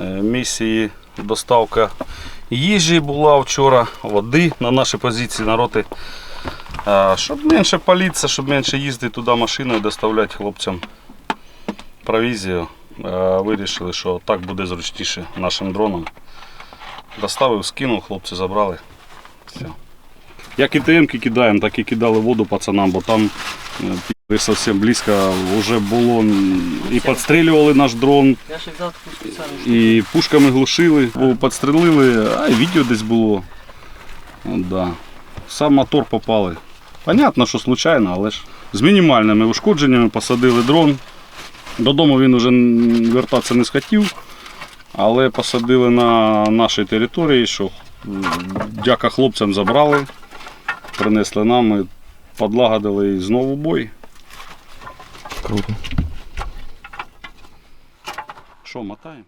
Е, Місії доставка їжі була вчора, води на наші позиції на роти. Е, Щоб менше палитися, щоб менше їздити туди машиною, доставляти хлопцям провізію. Е, Вирішили, що так буде зручніше нашим дроном. Доставив, скинув, хлопці забрали. Все. Як і ТМ кидаємо, так і кидали воду пацанам, бо там пі***ли зовсім близько вже було і підстрілювали наш дрон, і пушками глушили, бо підстрелили, а і відео десь було. Да. Сам мотор попали. Понятно, що случайно, але ж з мінімальними ушкодженнями посадили дрон. Додому він вже вертатися не схотів, але посадили на нашій території, що дяка хлопцям забрали, принесли нам, ми подлагодили і знову бой. Круто. Що, мотаємо?